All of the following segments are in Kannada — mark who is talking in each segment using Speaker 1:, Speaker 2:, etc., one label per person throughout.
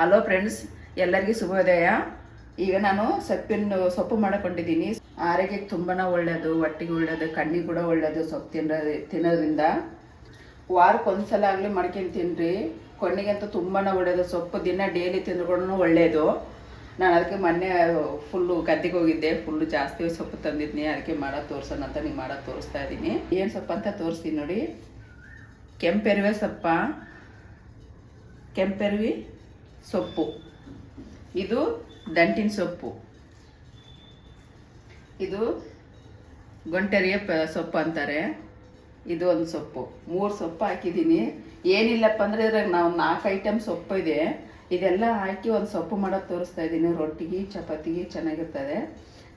Speaker 1: ಹಲೋ ಫ್ರೆಂಡ್ಸ್ ಎಲ್ಲರಿಗೂ ಶುಭೋದಯ. ಈಗ ನಾನು ಸೊಪ್ಪಿನ ಸೊಪ್ಪು ಮಾಡ್ಕೊಂಡಿದ್ದೀನಿ. ಆರೋಗ್ಯಕ್ಕೆ ತುಂಬಾ ಒಳ್ಳೆಯದು ಹೊಟ್ಟಿಗೆ ಒಳ್ಳೆಯದು ಕಣ್ಣಿಗೆ ಕೂಡ ಒಳ್ಳೆಯದು ಸೊಪ್ಪು ತಿನ್ನೋದು ತಿನ್ನೋದ್ರಿಂದ. ವಾರಕ್ಕೆ ಒಂದ್ಸಲ ಆಗಲಿ ಮಾಡ್ಕೊಂಡು ತಿನ್ನಿರಿ ಕಣ್ಣಿಗಂತೂ ತುಂಬಾ ಒಳ್ಳೆಯದು ಸೊಪ್ಪು ದಿನ ಡೈಲಿ ತಿಂದ್ರೂ ಒಳ್ಳೆಯದು ನಾನು ಅದಕ್ಕೆ ಮೊನ್ನೆ ಫುಲ್ಲು ಗದ್ದೆಗೆ ಹೋಗಿದ್ದೆ. ಫುಲ್ಲು ಜಾಸ್ತಿ ಸೊಪ್ಪು ತಂದಿದ್ನಿ. ಅದಕ್ಕೆ ಮಾಡೋದು ತೋರ್ಸೋಣ ಅಂತ ನೀವು ಮಾಡೋದು ತೋರಿಸ್ತಾ ಇದ್ದೀನಿ ಏನು ಸೊಪ್ಪು ಅಂತ ತೋರಿಸ್ತೀನಿ ನೋಡಿ. ಕೆಂಪೆರುವೆ ಸೊಪ್ಪ? ಕೆಂಪೆರುವಿ? ಸೊಪ್ಪು. ಇದು ದಂಟಿನ ಸೊಪ್ಪು. ಇದು ಗೊಂಟೆರಿಯ ಸೊಪ್ಪು ಅಂತಾರೆ. ಇದು ಒಂದು ಸೊಪ್ಪು. ಮೂರು ಸೊಪ್ಪು ಹಾಕಿದ್ದೀನಿ. ಏನಿಲ್ಲಪ್ಪ ಅಂದರೆ ಇದ್ರಾಗ ನಾವು ನಾಲ್ಕು ಐಟಮ್ ಸೊಪ್ಪು ಇದೆ. ಇದೆಲ್ಲ ಹಾಕಿ ಒಂದು ಸೊಪ್ಪು ಮಾಡೋದು ತೋರಿಸ್ತಾ ಇದ್ದೀನಿ. ರೊಟ್ಟಿಗೆ, ಚಪಾತಿಗೆ ಚೆನ್ನಾಗಿರ್ತದೆ.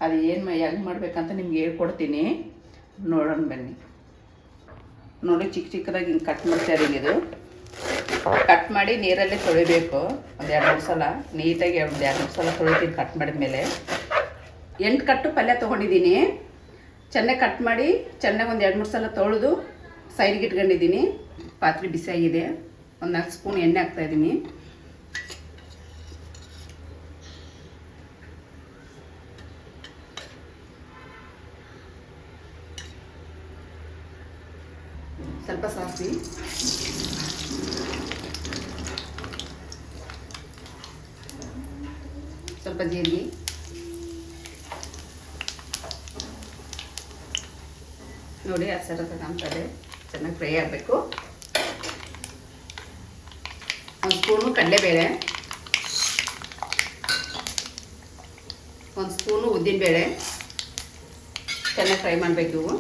Speaker 1: ಅದು ಏನು ಹೆಂಗೆ ಮಾಡಬೇಕಂತ ನಿಮ್ಗೆ ಹೇಳ್ಕೊಡ್ತೀನಿ. ನೋಡೋಣ ಬನ್ನಿ. ನೋಡಿ ಚಿಕ್ಕ ಚಿಕ್ಕದಾಗಿ ಹಿಂಗೆ ಕಟ್ ಮಾಡ್ತಾ ಇದು. ಕಟ್ ಮಾಡಿ ನೀರಲ್ಲಿ ತೊಳಿಬೇಕು. ಒಂದು ಎರಡು ಮೂರು ಸಲ. ನೀಟಾಗಿ ಒಂದು ಎರಡು ಮೂರು ಸಲ ತೊಳಿತೀನಿ ಕಟ್ ಮಾಡಿದ ಮೇಲೆ. ಎಂಟು ಕಟ್ಟು ಪಲ್ಯ ತೊಗೊಂಡಿದ್ದೀನಿ. ಚೆನ್ನಾಗಿ ಕಟ್ ಮಾಡಿ ಚೆನ್ನಾಗಿ ಒಂದು ಎರಡು ಮೂರು ಸಲ ತೊಳೆದು ಸೈಡ್ಗೆ ಇಟ್ಕೊಂಡಿದ್ದೀನಿ. ಪಾತ್ರೆ ಬಿಸಿಯಾಗಿದೆ ಒಂದು ನಾಲ್ಕು ಸ್ಪೂನ್ ಎಣ್ಣೆ ಹಾಕ್ತಾಯಿದ್ದೀನಿ ಸ್ವಲ್ಪ ಸಾಸಿವೆ. ಸ್ವಲ್ಪ ಜೀರಿಗೆ. ನೋಡಿ ಹಸರ ಕಾಣ್ತದೆ ಚೆನ್ನಾಗಿ ಫ್ರೈ ಆಗಬೇಕು. ಒಂದು ಸ್ಪೂನು ಕಡಲೆಬೇಳೆ. ಒಂದು ಸ್ಪೂನು ಉದ್ದಿನಬೇಳೆ. ಚೆನ್ನಾಗಿ ಫ್ರೈ ಮಾಡಬೇಕು ಇವು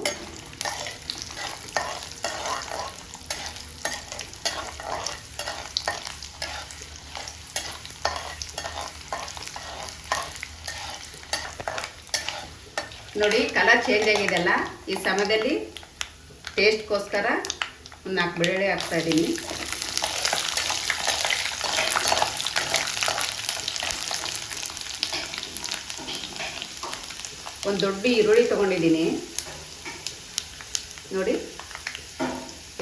Speaker 1: ನೋಡಿ ಕಲರ್ ಚೇಂಜ್ ಆಗಿದೆಲ್ಲ. ಈ ಸಮಯದಲ್ಲಿ ಟೇಸ್ಟ್ಗೋಸ್ಕರ ಒಂದು ನಾಲ್ಕು ಬೆಳ್ಳುಳ್ಳಿ ಹಾಕ್ತಾ ಇದ್ದೀನಿ. ಒಂದು ದೊಡ್ಡ ಈರುಳ್ಳಿ ತೊಗೊಂಡಿದ್ದೀನಿ. ನೋಡಿ,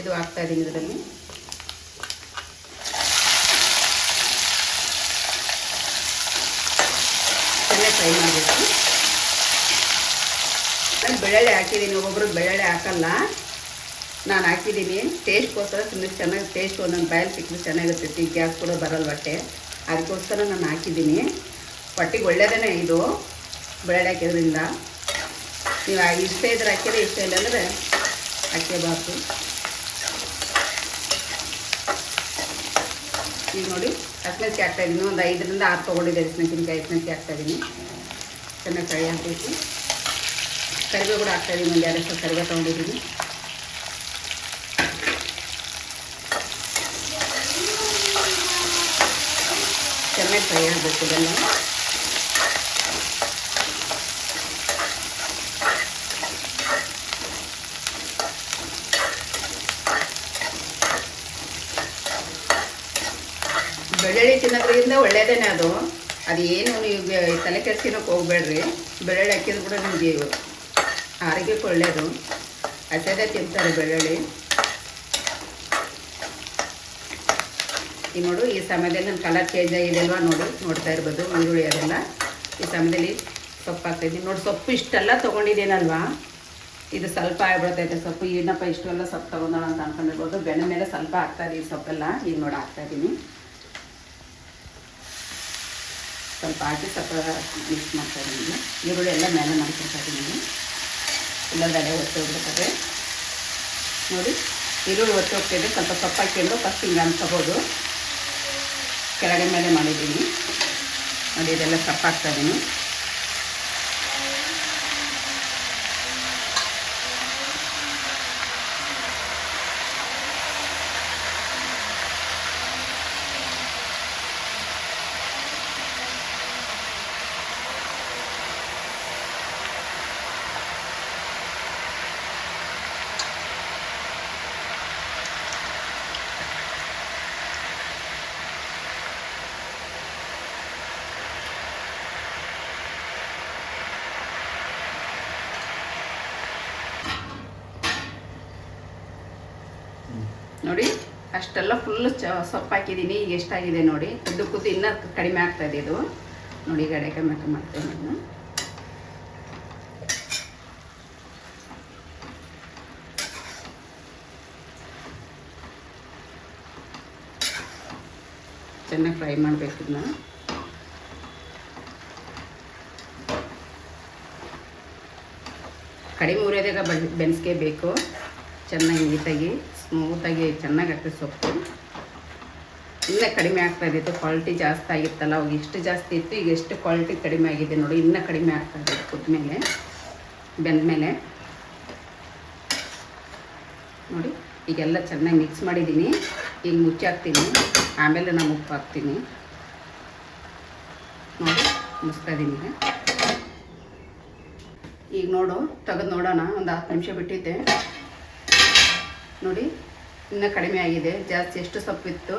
Speaker 1: ಇದು ಹಾಕ್ತಾ ಇದ್ದೀನಿ ಇದರಲ್ಲಿ. ಚೆನ್ನಾಗಿ ಫ್ರೈ ನಾನು ಬೆಳ್ಳುಳ್ಳಿ ಹಾಕಿದ್ದೀನಿ, ಒಬ್ಬೊಬ್ರಿಗೆ ಬೆಳ್ಳುಳ್ಳಿ ಹಾಕಲ್ಲ. ನಾನು ಹಾಕಿದ್ದೀನಿ. ಟೇಸ್ಟ್ಗೋಸ್ಕರ ತುಂಬ ಚೆನ್ನಾಗಿ ಟೇಸ್ಟ್ ಒಂದೊಂದು ಬಾಯಲ್ಲಿ ಸಿಕ್ಕಿದ್ರೆ ಚೆನ್ನಾಗಿರ್ತೈತಿ. ಗ್ಯಾಸ್ ಕೂಡ ಬರಲ್ಲ ಹೊಟ್ಟೆ. ಅದಕ್ಕೋಸ್ಕರ ನಾನು ಹಾಕಿದ್ದೀನಿ. ಹೊಟ್ಟೆಗೆ ಒಳ್ಳೆಯದೇ ಇದು. ಬೆಳ್ಳುಳ್ಳಿ ಹಾಕಿದ್ರಿಂದ. ನೀವು ಇಷ್ಟ ಇದ್ರೆ ಹಾಕಿದ್ರೆ ಇಷ್ಟ ಇಲ್ಲ ಅಂದರೆ ಹಾಕೇಬಾರ್ದು ಈಗ ನೋಡಿ ಹಸಿಮೆಣಸಿಗೆ ಹಾಕ್ತಾಯಿದ್ದೀನಿ ಒಂದು ಐದರಿಂದ ಆರು ತೊಗೊಂಡಿದ್ದೆ ಹಸಿಮೆಣಸಿನ್ಕಾಯಿ ಹಸಿಮೆಣಸಿಗೆ ಹಾಕ್ತಾಯಿದ್ದೀನಿ ಚೆನ್ನಾಗಿ ಕೈ ಹಾಕಬೇಕು ಕರಿಬೇವು ಕೂಡ ಹಾಕ್ತಾ ಇದ್ದೀನಿ ಒಂದು ಎರಡು ಕರಿಬೇವು ತೊಗೊಂಡಿದ್ದೀನಿ. ಚೆನ್ನಾಗಿ ಫ್ರೈ ಆಗಬೇಕು ಇದೆಲ್ಲ. ಬೆಳ್ಳುಳ್ಳಿ ತಿನ್ನೋದ್ರಿಂದ ಒಳ್ಳೆಯದೇನೆ ಅದು. ಅದು ಏನು ನೀವು ತಲೆ ಕೆಡ್ಸ್ಕೊಳಕ್ಕೆ ಹೋಗ್ಬೇಡ್ರಿ. ಬೆಳ್ಳುಳ್ಳಿ ಹಾಕಿದ್ರು ಕೂಡ ನಿಮಗೆ ಆರೋಗ್ಯಕ್ಕೆ ಒಳ್ಳೆಯದು ಹಸೆದೇ ತಿಂತಾರೆ ಬೆಳ್ಳುಳ್ಳಿ. ಈ ನೋಡು, ಈ ಸಮಯದಲ್ಲಿ ನನ್ನ ಕಲರ್ ಚೇಂಜ್ ಆಗಿದೆ ಅಲ್ವಾ ನೋಡು, ನೋಡ್ತಾ ಇರ್ಬೋದು, ಈರುಳ್ಳಿ ಅದೆಲ್ಲ. ಈ ಸಮಯದಲ್ಲಿ ಸೊಪ್ಪು ಹಾಕ್ತಾಯಿದ್ದೀನಿ ನೋಡಿ, ಸೊಪ್ಪು ಇಷ್ಟೆಲ್ಲ ತೊಗೊಂಡಿದ್ದೀನಲ್ವಾ? ಇದು ಸ್ವಲ್ಪ ಆಗ್ಬಿಡ್ತೈತೆ ಸೊಪ್ಪು. ಏನಪ್ಪ, ಇಷ್ಟೆಲ್ಲ ಸೊಪ್ಪು ತೊಗೊಂಡೋಣ ಅಂತ ಅನ್ಕೊಂಡಿರ್ಬೋದು. ಬೆಣ್ಣೆ ಮೇಲೆ ಸ್ವಲ್ಪ ಹಾಕ್ತಾಯಿದ್ದೀನಿ ಸೊಪ್ಪೆಲ್ಲ. ಈಗ ನೋಡಿ ಹಾಕ್ತಾಯಿದ್ದೀನಿ ಸ್ವಲ್ಪ ಹಾಕಿ ಸ್ವಲ್ಪ ಮಿಕ್ಸ್ ಮಾಡ್ತಾಯಿದ್ದೀನಿ ಈರುಳ್ಳಿ ಎಲ್ಲ ಮೇಲೆ ಮಾಡ್ಕೊತಾ ಇದ್ದೀನಿ ಅಡೆ ಒತ್ತು ಹೋಗ್ಬೇಕಾದ್ರೆ. ನೋಡಿ, ಈರುಳ್ಳಿ ಒತ್ತಿ ಹೋಗ್ತಿದೆ. ಸ್ವಲ್ಪ ಸೊಪ್ಪು ಹಾಕ್ಕೊಂಡು ಫಸ್ಟ್ ಹಿಂಗೆ ಅನ್ಕೋಬೋದು ಕೆಳಗೆ ಮೇಲೆ ಮಾಡಿದ್ದೀನಿ. ನೋಡಿ, ಇದೆಲ್ಲ ಸೊಪ್ಪು ಹಾಕ್ತಾ ಇದ್ದೀನಿ ನೋಡಿ, ಅಷ್ಟೆಲ್ಲ ಫುಲ್ ಚ ಸೊಪ್ಪು ಹಾಕಿದ್ದೀನಿ ಈಗ ಎಷ್ಟಾಗಿದೆ ನೋಡಿ. ಕುದ್ದು ಕುದ್ದು ಇನ್ನೂ ಕಡಿಮೆ ಆಗ್ತಾಯಿದೆ ಇದೆ ನೋಡಿ ಗಡೆ ಕಮ್ಮಿ ಮಾಡ್ತೇನೆ ನಾನು. ಚೆನ್ನಾಗಿ ಫ್ರೈ ಮಾಡಬೇಕು ಇದನ್ನ. ಕಡಿಮೆ ಉರಿಯೋದಾಗ ಬೆನ್ಸ್ಕೋಬೇಕು ಚೆನ್ನಾಗಿ ನೀಟಾಗಿ ಸ್ಮೂತಾಗಿ ಚೆನ್ನಾಗಿ ಆಗ್ತದೆ ಸೊಪ್ಪು. ಇನ್ನೂ ಕಡಿಮೆ ಆಗ್ತಾ ಇದ್ದಿತ್ತು. ಕ್ವಾಲಿಟಿ ಜಾಸ್ತಿ ಆಗಿತ್ತಲ್ಲ, ಅವಾಗ ಎಷ್ಟು ಜಾಸ್ತಿ ಇತ್ತು. ಈಗ ಎಷ್ಟು ಕ್ವಾಲಿಟಿ ಕಡಿಮೆ ಆಗಿದೆ ನೋಡಿ, ಇನ್ನೂ ಕಡಿಮೆ ಆಗ್ತಾ ಇದೆ ಕುದ್ಮೇಲೆ. ಬೆಂದಮೇಲೆ. ನೋಡಿ, ಈಗೆಲ್ಲ ಚೆನ್ನಾಗಿ ಮಿಕ್ಸ್ ಮಾಡಿದ್ದೀನಿ. ಈಗ ಮುಚ್ಚಿ ಹಾಕ್ತೀನಿ ಆಮೇಲೆ ನಾನು ಉಪ್ಪು ಹಾಕ್ತೀನಿ. ನೋಡಿ ಈಗ. ಈಗ ನೋಡು, ತೆಗೆದು ನೋಡೋಣ. ಒಂದು ಹತ್ತು ನಿಮಿಷ ಬಿಟ್ಟಿದ್ದೆ. ನೋಡಿ, ಇನ್ನೂ ಕಡಿಮೆ ಆಗಿದೆ. ಜಾಸ್ತಿ ಎಷ್ಟು ಸೊಪ್ಪಿತ್ತು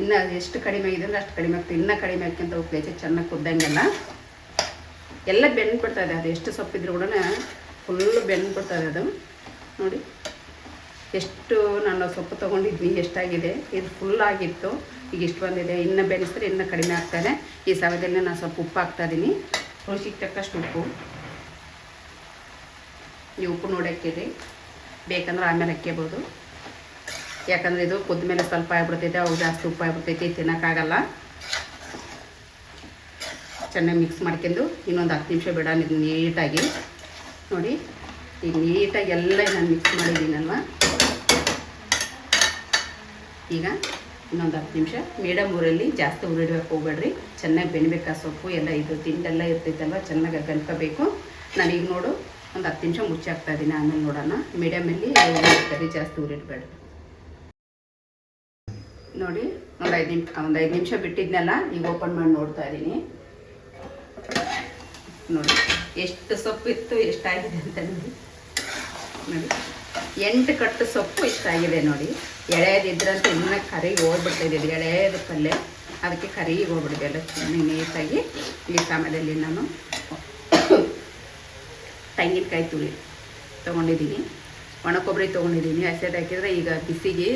Speaker 1: ಇನ್ನು ಎಷ್ಟು ಕಡಿಮೆ ಆಗಿದೆ ಅಂದರೆ ಅಷ್ಟು ಕಡಿಮೆ ಆಗ್ತದೆ. ಇನ್ನೂ ಕಡಿಮೆ ಆಗ್ಕೊಂತ ಹೋಗ್ತೈತೆ ಚೆನ್ನಾಗಿ ಕುದ್ದಂಗೆಲ್ಲ ಎಲ್ಲ ಬೆಂದು ಇದೆ. ಅದು ಎಷ್ಟು ಸೊಪ್ಪಿದ್ರು ಕೂಡ ಫುಲ್ಲು ಬೆಂದು ಇದೆ ಅದು. ನೋಡಿ, ಎಷ್ಟು ನಾನು ಸೊಪ್ಪು ತೊಗೊಂಡಿದ್ವಿ, ಎಷ್ಟಾಗಿದೆ. ಇದು ಫುಲ್ ಆಗಿತ್ತು. ಈಗ ಇಷ್ಟು ಬಂದಿದೆ. ಇನ್ನೂ ಬೆಳೆಸಿದ್ರೆ ಇನ್ನೂ ಕಡಿಮೆ ಆಗ್ತದೆ ಈ ಸಮಯದಲ್ಲಿ ನಾನು ಸ್ವಲ್ಪ ಉಪ್ಪು ಹಾಕ್ತಾ ಇದ್ದೀನಿ ರುಚಿಗೆ ತಕ್ಕಷ್ಟು ಉಪ್ಪು. ಈ ಉಪ್ಪು ನೋಡೋಕ್ಕಿರಿ ಬೇಕಂದ್ರೆ ಆಮೇಲೆ ಹಾಕ್ಕೋಬೋದು ಯಾಕಂದರೆ ಇದು ಕುದ್ದ ಮೇಲೆ ಸ್ವಲ್ಪ ಆಗ್ಬಿಡ್ತೈತೆ ಅವು ಜಾಸ್ತಿ ಉಪ್ಪು ಆಗ್ಬಿಡ್ತೈತಿ, ತಿನ್ನೋಕ್ಕಾಗಲ್ಲ. ಚೆನ್ನಾಗಿ ಮಿಕ್ಸ್ ಮಾಡ್ಕೊಂಡು ಇನ್ನೊಂದು ಹತ್ತು ನಿಮಿಷ ಬಿಡೋಣ ಇದು ನೀಟಾಗಿ. ನೋಡಿ ಈಗ ನೀಟಾಗಿ ಎಲ್ಲ ನಾನು ಮಿಕ್ಸ್ ಮಾಡಿದ್ದೀನಲ್ವ? ಈಗ ಇನ್ನೊಂದು ಹತ್ತು ನಿಮಿಷ ಮೀಡಿಯಮ್ ಊರಲ್ಲಿ ಜಾಸ್ತಿ ಉರಿಡಬೇಕು ಹೋಗ್ಬೇಡ್ರಿ. ಚೆನ್ನಾಗಿ ಬೆನಿಬೇಕು ಸೊಪ್ಪು, ಎಲ್ಲ ಇದು ತಿಂಡೆಲ್ಲ ಇರ್ತೈತಲ್ವ, ಚೆನ್ನಾಗಿ ಗನ್ಕೋಬೇಕು ನಾನೀಗ ನೋಡು ಒಂದು ಹತ್ತು ನಿಮಿಷ ಮುಚ್ಚಾಕ್ತಾ ಇದ್ದೀನಿ ಆಮೇಲೆ ನೋಡೋಣ. ಮೀಡಿಯಮಲ್ಲಿ ಕರಿ ಜಾಸ್ತಿ ಉರಿಡ್ಬೇಡ ನೋಡಿ, ಒಂದು ಐದು ನಿಮಿಷ ಒಂದು ಐದು ನಿಮಿಷ ಬಿಟ್ಟಿದ್ನಲ್ಲ, ಈಗ ಓಪನ್ ಮಾಡಿ ನೋಡ್ತಾ ಇದ್ದೀನಿ ನೋಡಿ, ಎಷ್ಟು ಸೊಪ್ಪು ಇತ್ತು, ಎಷ್ಟಾಗಿದೆ ಅಂತ ನೋಡಿ. ನೋಡಿ, ಎಂಟು ಕಟ್ಟು ಸೊಪ್ಪು ಇಷ್ಟಾಗಿದೆ ನೋಡಿ. ಎಳೆಯದಿದ್ರಂತ ಇನ್ನೂ ಕರಿಗೆ ಹೋಗ್ಬಿಡ್ತಾಯಿದೆ ಇದು, ಎಳೆಯದು ಪಲ್ಯ ಅದಕ್ಕೆ ಕರಿಗೆ ಹೋಗ್ಬಿಡಿದೆ ಎಲ್ಲ ಚೆನ್ನಾಗಿ ನೀಟಾಗಿ ಈ ಸಮಯದಲ್ಲಿ ನಾನು ತೆಂಗಿನಕಾಯಿ ತುಳಿ ತೊಗೊಂಡಿದ್ದೀನಿ ಒಣ ಕೊಬ್ಬರಿ ತೊಗೊಂಡಿದ್ದೀನಿ ಹಸಿದು ಹಾಕಿದರೆ ಈಗ ಬಿಸಿಗೆ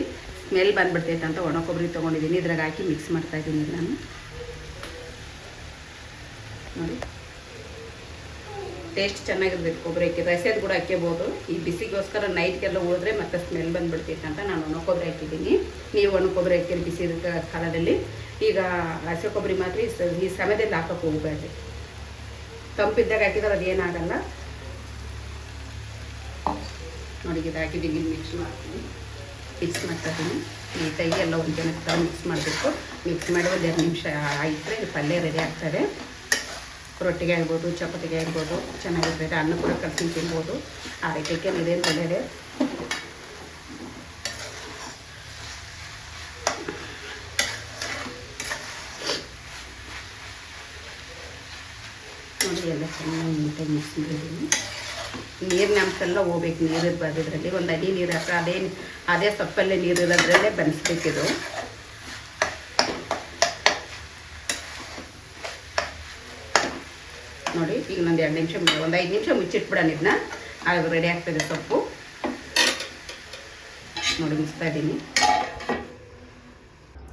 Speaker 1: ಸ್ಮೆಲ್ ಬಂದ್ಬಿಡ್ತೈತೆ ಅಂತ ಒಣ ಕೊಬ್ಬರಿ ತೊಗೊಂಡಿದ್ದೀನಿ ಇದ್ರಾಗ ಹಾಕಿ ಮಿಕ್ಸ್ ಮಾಡ್ತಾಯಿದ್ದೀನಿ ನಾನು ನೋಡಿ. ಟೇಸ್ಟ್ ಚೆನ್ನಾಗಿರ್ಬೇಕು ಕೊಬ್ಬರಿ ಹಾಕಿದ್ರೆ ಹಸಿದು ಕೂಡ ಹಾಕ್ಕೋಬೋದು ಈ ಬಿಸಿಗೋಸ್ಕರ ನೈಟ್ಗೆಲ್ಲ ಉಳಿದ್ರೆ ಮತ್ತೆ ಸ್ಮೆಲ್ ಬಂದುಬಿಡ್ತೈತೆ ಅಂತ ನಾನು ಒಣ ಕೊಬ್ಬರಿ ಹಾಕಿದ್ದೀನಿ ನೀವು ಒಣ ಕೊಬ್ಬರಿ ಹಾಕಿರಿ ಬಿಸಿ ಕಾಲದಲ್ಲಿ. ಈಗ ಹಸಿ ಕೊಬ್ಬರಿ ಮಾತ್ರ ಈ ಸಮಯದಲ್ಲಿ ಹಾಕೋಕೆ ಹೋಗಬೇಡ್ರಿ. ತಂಪಿದ್ದಾಗ ಹಾಕಿದ್ರೆ ಅದೇನಾಗಲ್ಲ. ನೋಡಿ ಇದು ಹಾಕಿದ್ದೀನಿ ಮಿಕ್ಸ್ ಮಾಡ್ತೀನಿ. ಮಿಕ್ಸ್ ಮಾಡ್ತಾಯಿದ್ದೀನಿ ನೀಟಾಗಿ ಎಲ್ಲ ಒಂದು ಜನಕ್ಕೆ ಮಿಕ್ಸ್ ಮಾಡಬೇಕು. ಮಿಕ್ಸ್ ಮಾಡಿ ಒಂದು ಎರಡು ನಿಮಿಷ ಆಯಿತು ಇದು ಪಲ್ಯ ರೆಡಿ ಆಗ್ತದೆ. ರೊಟ್ಟಿಗೆ ಆಗ್ಬೋದು, ಚಪಾತಿಗೆ ಆಗ್ಬೋದು ಚೆನ್ನಾಗಿರ್ತದೆ ಅನ್ನ ಕೂಡ ಕಲಸಿ ತಿನ್ಬೋದು. ಆರೋಗ್ಯಕ್ಕೆ ಇದೇನು ಒಳ್ಳೆಯದೇ ನೋಡಿ, ಎಲ್ಲ ಚೆನ್ನಾಗಿ ಮಿಕ್ಸ್ ಮಾಡಿದ್ದೀನಿ. ನೀರಿನ ಅಂಶ ಎಲ್ಲ ಹೋಗ್ಬೇಕು, ನೀರು ಇರಬಾರ್ದು. ಇದರಲ್ಲಿ ಒಂದು ಅಡಿ ನೀರು ಹಾಕ ಅದೇ ಅದೇ ಸೊಪ್ಪಲ್ಲೇ ನೀರು ಇರೋದ್ರಲ್ಲೇ ಬೆನ್ಸ್ಬೇಕಿದು ನೋಡಿ, ಈಗ ನಂದು ಎರಡು ನಿಮಿಷ ಒಂದು ಐದು ನಿಮಿಷ ಮುಚ್ಚಿಟ್ಬಿಡೋಣ ಇದನ್ನ ಆಗ ರೆಡಿ ಆಗ್ತದೆ ಸೊಪ್ಪು. ನೋಡಿ, ಮುಚ್ತಾ ಇದ್ದೀನಿ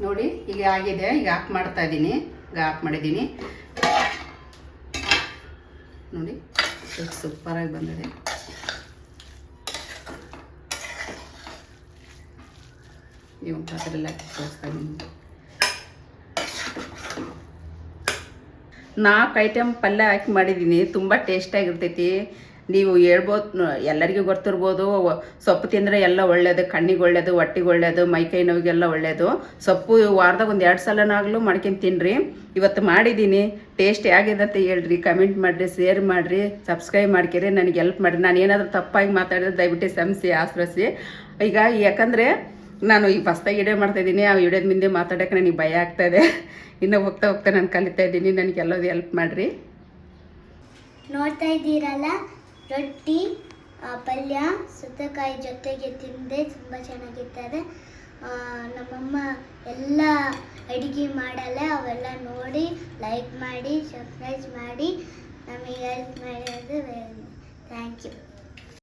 Speaker 1: ನೋಡಿ, ಈಗ ಆಗಿದೆ. ಈಗ ಆಫ್ ಮಾಡ್ತಾ ಇದ್ದೀನಿ ಈಗ ಆಫ್ ಮಾಡಿದ್ದೀನಿ. ನೋಡಿ. ಎಷ್ಟು ಸೂಪರಾಗಿ ಬಂದಿದೆ ನೀವು ಪಾತ್ರೆಲ್ಲ ತೋರಿಸ್ತಾ ನಾಲ್ಕು ಐಟಮ್ ಪಲ್ಯ ಹಾಕಿ ಮಾಡಿದ್ದೀನಿ. ತುಂಬ ಟೇಸ್ಟಾಗಿರ್ತೈತಿ ನೀವು ಹೇಳ್ಬೋದು ಎಲ್ಲರಿಗೂ ಗೊತ್ತಿರ್ಬೋದು. ಸೊಪ್ಪು ತಿಂದರೆ ಎಲ್ಲ ಒಳ್ಳೆಯದು ಕಣ್ಣಿಗೆ ಒಳ್ಳೆಯದು ಹೊಟ್ಟಿಗೆ ಒಳ್ಳೆಯದು ಮೈಕೈ ನೋವಿಗೆಲ್ಲ ಒಳ್ಳೆಯದು ಸೊಪ್ಪು ವಾರದಾಗ ಒಂದು ಎರಡು ಸಲನಾಗಲೂ ಮಾಡ್ಕೊಂಡು ತಿನ್ನಿರಿ ಇವತ್ತು ಮಾಡಿದ್ದೀನಿ ಟೇಸ್ಟ್ ಹೇಗಿದೆ ಅಂತ ಹೇಳ್ರಿ. ಕಮೆಂಟ್ ಮಾಡಿರಿ, ಶೇರ್ ಮಾಡಿರಿ, ಸಬ್ಸ್ಕ್ರೈಬ್ ಮಾಡ್ಕಿರಿ. ನನಗೆ ಹೆಲ್ಪ್ ಮಾಡಿರಿ. ನಾನು ಏನಾದರೂ ತಪ್ಪಾಗಿ ಮಾತಾಡಿದ್ರೆ ದಯವಿಟ್ಟು ಕ್ಷಮಿಸಿ ಆಶ್ರಯಿಸಿ ಈಗ ಯಾಕಂದರೆ ನಾನು ಈಗ ಫಸ್ಟಾಗಿ ವಿಡಿಯೋ ಮಾಡ್ತಾಯಿದ್ದೀನಿ ಆ ವಿಡಿಯೋದ ಮುಂದೆ ಮಾತಾಡೋಕೆ ನನಗೆ ಭಯ ಆಗ್ತಾಯಿದೆ ಇನ್ನು ಹೋಗ್ತಾ ಹೋಗ್ತಾ ನಾನು ಕಲಿತಾ ಇದ್ದೀನಿ. ನನಗೆ ಎಲ್ಲೋದು ಹೆಲ್ಪ್ ಮಾಡಿರಿ.
Speaker 2: ನೋಡ್ತಾ ಇದ್ದೀರಲ್ಲ? ರೊಟ್ಟಿ ಪಲ್ಯ, ಸೌತೆಕಾಯಿ ಜೊತೆಗೆ ತಿಂದೆ, ತುಂಬ ಚೆನ್ನಾಗಿರ್ತದೆ ನಮ್ಮಮ್ಮ ಎಲ್ಲ ಅಡುಗೆ ಮಾಡಲ್ಲ, ಅವೆಲ್ಲ ನೋಡಿ ಲೈಕ್ ಮಾಡಿ ಸಬ್ಸ್ಕ್ರೈಬ್ ಮಾಡಿ, ನಮಗೆ ಹೆಲ್ಪ್ ಮಾಡಿರೋದು ಥ್ಯಾಂಕ್ ಯು